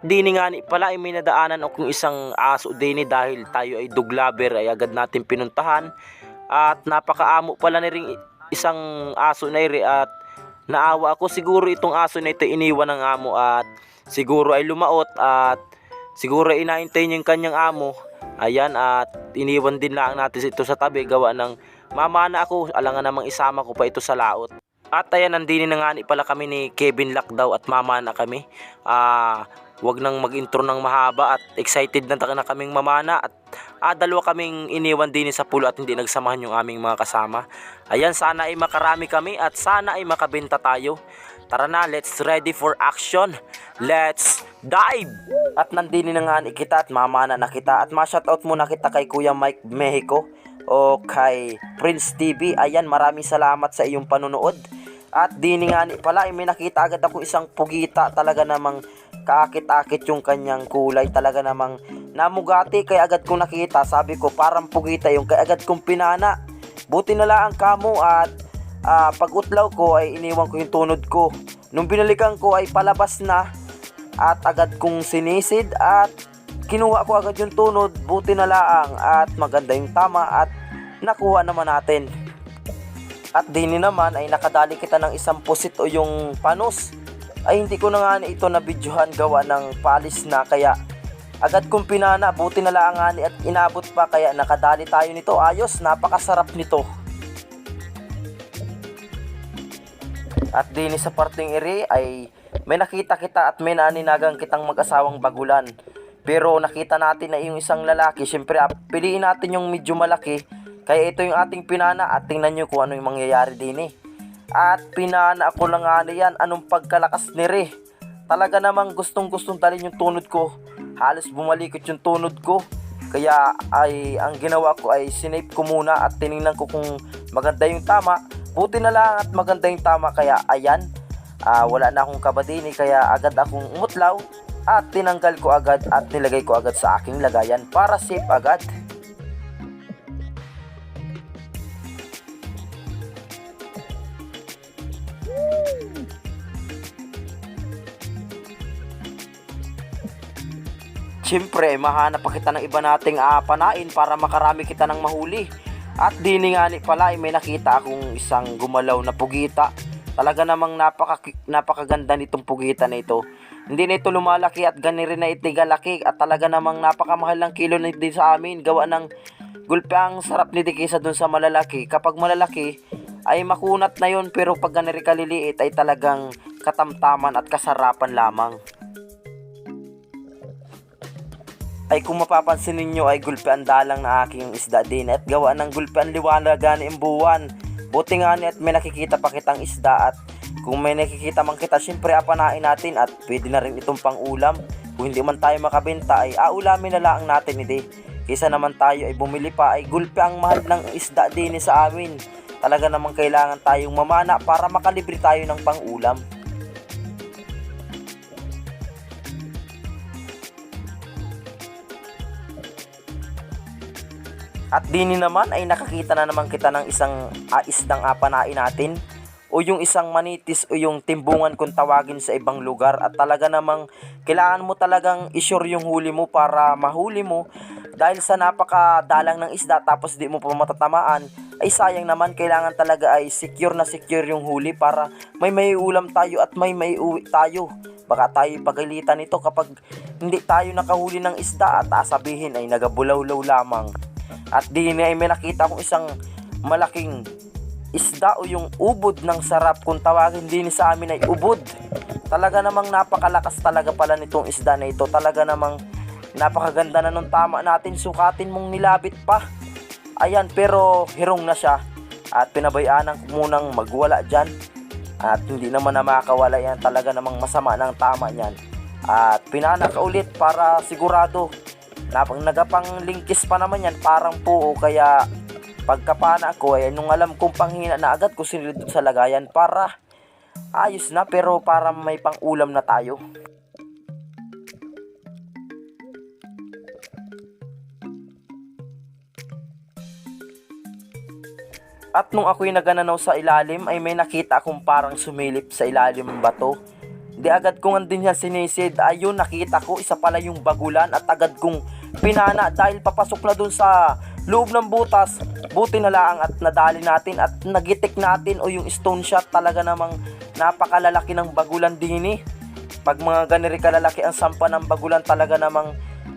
At dini nga ni pala ay may nadaanan akong isang aso dini dahil tayo ay dog ay agad natin pinuntahan. At napakaamo pala na rin isang aso na iri at naawa ako siguro itong aso na ito iniwan ng amo at siguro ay lumaot at siguro ay inaintay niya yung kanyang amo. Ayan at iniwan din lang natin ito sa tabi gawa ng mamana ako alangan namang isama ko pa ito sa laot. At ayan, nandini na nga ni pala kami ni Kevin Lakdaw at mamana kami. Ah, wag nang mag-intro ng mahaba at excited na, na kaming mamana at ah, dalawa kaming iniwan din sa pulo at hindi nagsamahan yung aming mga kasama. Ayan, sana ay makarami kami at sana ay makabenta tayo. Tara na, let's ready for action. Let's dive! At nandini na nga kita at mamana na kita at ma-shoutout muna kita kay Kuya Mike Mexico o kay Prince TV. Ayan, maraming salamat sa iyong panunood. At dini nga ni pala, ay may nakita agad ako isang pugita talaga namang kaakit-akit yung kanyang kulay. Talaga namang namugati. Kaya agad kong nakita sabi ko parang pugita yung kaya agad kong pinana. Buti na lang ang kamo at ah, pag utlaw ko ay iniwan ko yung tunod ko. Nung binalikan ko ay palabas na at agad kong sinisid at kinuha ko agad yung tunod. Buti na lang at maganda yung tama at nakuha naman natin. At dini naman ay nakadali kita ng isang pusit o yung panos. Ay hindi ko na nga ito na videohan gawa ng palis na kaya agad kong pinana buti na lang nga ni at inabot pa kaya nakadali tayo nito ayos napakasarap nito. At dini sa parting iri ay may nakita kita at may naaninagang kitang mag-asawang bagulan. Pero nakita natin na yung isang lalaki, syempre ah, piliin natin yung medyo malaki kaya ito yung ating pinana at tingnan nyo kung ano yung mangyayari din eh. At pinana ako lang nga yan, anong pagkalakas ni Re. Talaga namang gustong gustong talin yung tunod ko. Halos bumalikot yung tunod ko. Kaya ay ang ginawa ko ay sinape ko muna at tiningnan ko kung maganda yung tama. Buti na lang at maganda yung tama kaya ayan. ah, wala na akong kabadini kaya agad akong umutlaw at tinanggal ko agad at nilagay ko agad sa aking lagayan para safe agad. Siyempre, mahanap pa kita ng iba nating ah, panain para makarami kita ng mahuli. At dini nga ni pala ay may nakita akong isang gumalaw na pugita. Talaga namang napaka, napakaganda nitong pugita na ito. Hindi na ito lumalaki at gani rin na itigalaki at talaga namang napakamahal ng kilo na din sa amin. Gawa ng gulpe ang sarap ni kaysa dun sa malalaki. Kapag malalaki ay makunat na yon pero pag ganiri kaliliit ay talagang katamtaman at kasarapan lamang. Ay kung mapapansin ninyo ay gulpian dalang na aking isda din at gawa ng gulpian liwanag gani ang buwan. Buti nga ni at may nakikita pa kitang isda at kung may nakikita man kita syempre apanain natin at pwede na rin itong pang ulam. Kung hindi man tayo makabenta ay aulamin na lang natin hindi. Kaysa naman tayo ay bumili pa ay gulpi ang mahal ng isda din sa amin. Talaga namang kailangan tayong mamana para makalibre tayo ng pang ulam. At dini naman ay nakakita na naman kita ng isang uh, isdang apanain natin. O yung isang manitis o yung timbungan kung tawagin sa ibang lugar. At talaga namang kailangan mo talagang isure yung huli mo para mahuli mo. Dahil sa napakadalang ng isda tapos di mo pa matatamaan ay sayang naman. Kailangan talaga ay secure na secure yung huli para may may ulam tayo at may may uwi tayo. Baka tayo pagalitan nito kapag hindi tayo nakahuli ng isda at sabihin ay nagabulaw-law lamang at di ay may nakita akong isang malaking isda o yung ubod ng sarap kung tawagin din sa amin ay ubod. Talaga namang napakalakas talaga pala nitong isda na ito. Talaga namang napakaganda na nung tama natin. Sukatin mong nilabit pa. Ayan, pero hirong na siya. At pinabayaan ko munang magwala dyan. At hindi naman na makakawala yan. Talaga namang masama ng tama niyan. At pinana ulit para sigurado Napang nagapang linkis pa naman yan, parang puo, kaya pagkapana ko ay nung alam kong panghina na agad ko sinilid sa lagayan para ayos na pero para may pang ulam na tayo. At nung ako'y nagananaw sa ilalim ay may nakita akong parang sumilip sa ilalim ng bato. Di agad kong andin yan sinisid. Ayun, nakita ko, isa pala yung bagulan at agad kong pinana dahil papasok na dun sa loob ng butas. Buti na lang at nadali natin at nagitik natin o yung stone shot talaga namang napakalalaki ng bagulan din eh. Pag mga ganiri kalalaki ang sampa ng bagulan talaga namang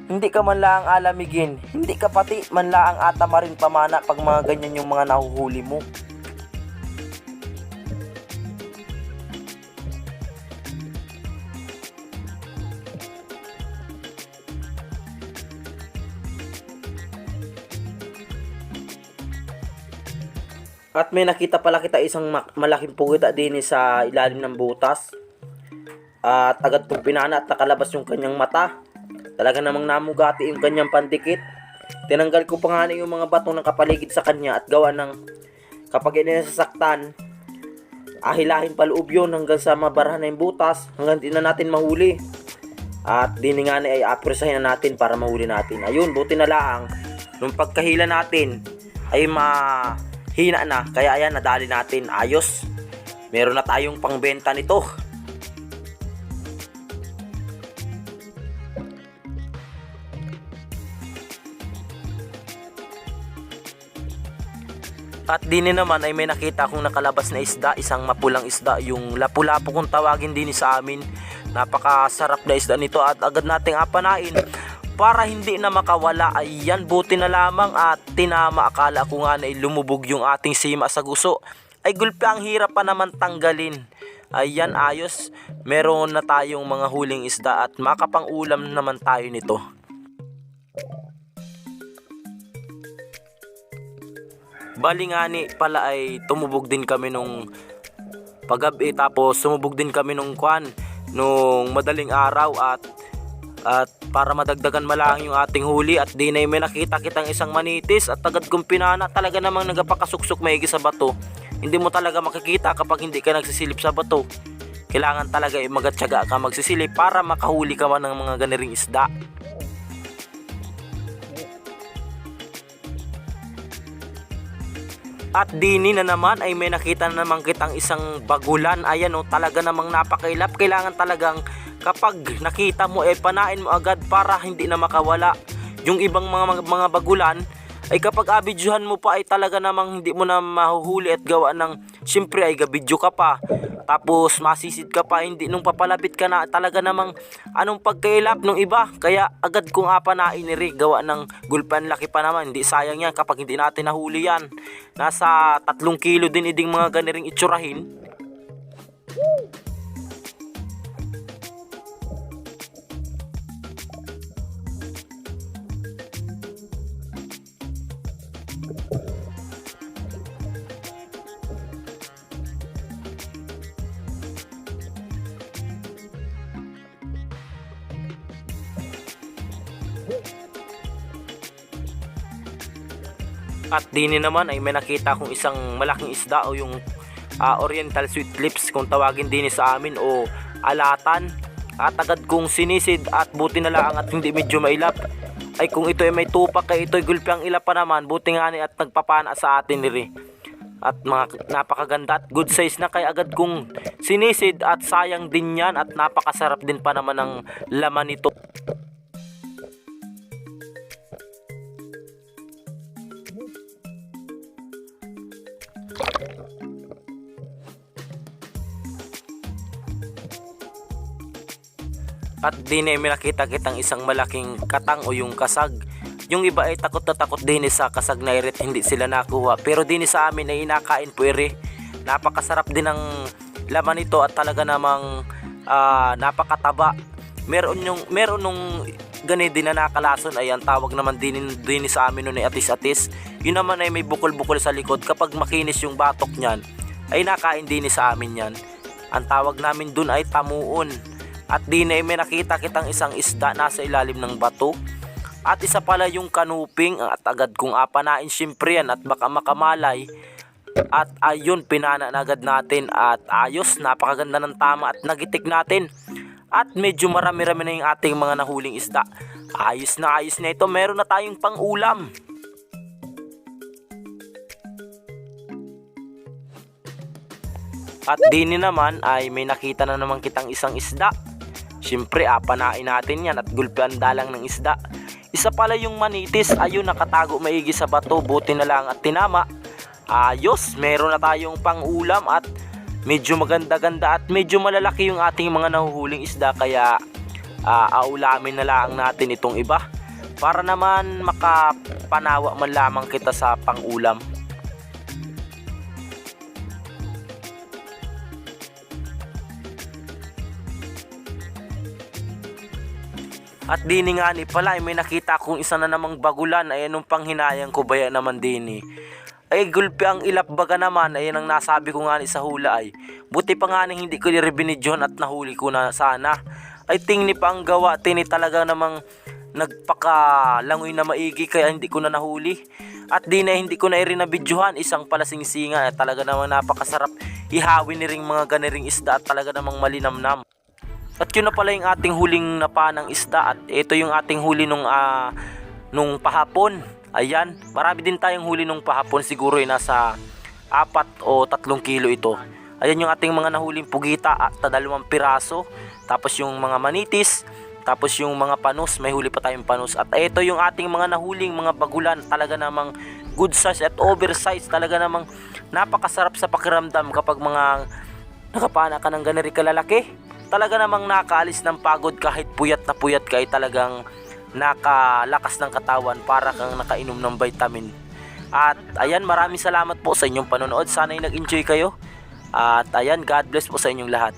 hindi ka man lang alamigin. Hindi ka pati man lang atama rin pamana pag mga ganyan yung mga nahuhuli mo. At may nakita pala kita isang ma- malaking pugita din sa ilalim ng butas. At agad kong pinana at nakalabas yung kanyang mata. Talaga namang namugati yung kanyang pandikit. Tinanggal ko pa nga yung mga batong nakapaligid sa kanya at gawa ng kapag inasasaktan, ahilahin pa loob yun hanggang sa mabarahan na yung butas hanggang di na natin mahuli. At di nga ay apresahin na natin para mahuli natin. Ayun, buti na lang. Nung pagkahila natin ay mahina na. Kaya ayan, nadali natin. Ayos. Meron na tayong pangbenta nito. At din naman ay may nakita akong nakalabas na isda, isang mapulang isda, yung lapu-lapu kung tawagin din sa amin. Napakasarap na isda nito at agad nating apanain para hindi na makawala ay yan buti na lamang at tinama. Akala ko nga na lumubog yung ating sima sa guso. Ay gulpi ang hirap pa naman tanggalin. Ayan ayos. Meron na tayong mga huling isda at makapang ulam naman tayo nito. Bali nga ni pala ay tumubog din kami nung paggabi tapos sumubog din kami nung kwan nung madaling araw at at para madagdagan malang yung ating huli at di na may nakita kitang isang manitis at agad kong pinana talaga namang nagapakasuksok maigi sa bato hindi mo talaga makikita kapag hindi ka nagsisilip sa bato kailangan talaga ay magatyaga ka magsisilip para makahuli ka man ng mga ganiring isda At dini na naman ay may nakita na naman kitang isang bagulan. Ayan o, talaga namang napakailap. Kailangan talagang kapag nakita mo eh panain mo agad para hindi na makawala. Yung ibang mga mga bagulan ay kapag abidyohan mo pa ay talaga namang hindi mo na mahuhuli at gawa ng siyempre ay gabidyo ka pa. Tapos masisid ka pa hindi nung papalapit ka na talaga namang anong pagkailap nung iba. Kaya agad kong apanain ni Rick gawa ng gulpan laki pa naman. Hindi sayang yan kapag hindi natin nahuli yan. Nasa tatlong kilo din iding mga ganiring itsurahin. At dini naman ay may nakita akong isang malaking isda o yung ah, oriental sweet lips kung tawagin din sa amin o alatan. At agad kong sinisid at buti na lang at hindi medyo mailap. Ay kung ito ay may tupak ay ito ay gulpi ang ilap pa naman. Buti nga ni at nagpapana sa atin niri. At mga napakaganda at good size na kaya agad kong sinisid at sayang din yan at napakasarap din pa naman ng laman nito. Din ay may nakita kitang isang malaking katang o yung kasag. Yung iba ay takot na takot din sa kasag na irit, hindi sila nakuha. Pero din sa amin ay inakain po iri. Napakasarap din ng laman nito at talaga namang ah, napakataba. Meron yung meron nung gani din na nakalason ay ang tawag naman din, din sa amin nun ay atis-atis. Yun naman ay may bukol-bukol sa likod. Kapag makinis yung batok niyan, ay nakain din sa amin yan. Ang tawag namin dun ay tamuon. At di na may nakita kitang isang isda nasa ilalim ng bato. At isa pala yung kanuping at agad kong apanain syempre yan at baka makamalay. At ayun, pinana na agad natin at ayos, napakaganda ng tama at nagitik natin. At medyo marami-rami na yung ating mga nahuling isda. Ayos na ayos na ito, meron na tayong pang-ulam. At dini naman ay may nakita na naman kitang isang isda. Siyempre, apanain natin yan at gulpian dalang ng isda. Isa pala yung manitis, ayun nakatago maigi sa bato, buti na lang at tinama. Ayos, meron na tayong pang-ulam at medyo maganda-ganda at medyo malalaki yung ating mga nahuhuling isda kaya ah, aulamin na lang natin itong iba para naman makapanawa man lamang kita sa pang-ulam. At dini nga ni pala, ay may nakita akong isa na namang bagulan. Ay anong panghinayang ko ba yan naman dini? Ay gulpi ang ilapbaga naman, ayan ang nasabi ko nga ni sa hula ay. Buti pa nga nang hindi ko niribinidyon at nahuli ko na sana. Ay tingni pa ang gawa, tini talaga namang nagpakalangoy na maigi kaya hindi ko na nahuli. At di na hindi ko na rin nabidyohan, isang palasing-singa, talaga namang napakasarap ihawin ni ring mga ganiring isda at talaga namang malinamnam. At yun na pala yung ating huling napa ng isda at ito yung ating huli nung ah, nung pahapon. Ayan, marami din tayong huli nung pahapon siguro ay nasa apat o tatlong kilo ito. Ayan yung ating mga nahuling pugita at dalawang piraso. Tapos yung mga manitis, tapos yung mga panos, may huli pa tayong panos. At ito yung ating mga nahuling mga bagulan, talaga namang good size at oversize. Talaga namang napakasarap sa pakiramdam kapag mga nakapana ka ng ganari kalalaki. Talaga namang nakaalis ng pagod kahit puyat na puyat ka ay talagang nakalakas ng katawan para kang nakainom ng vitamin. At ayan, maraming salamat po sa inyong panonood. Sana ay nag-enjoy kayo. At ayan, God bless po sa inyong lahat.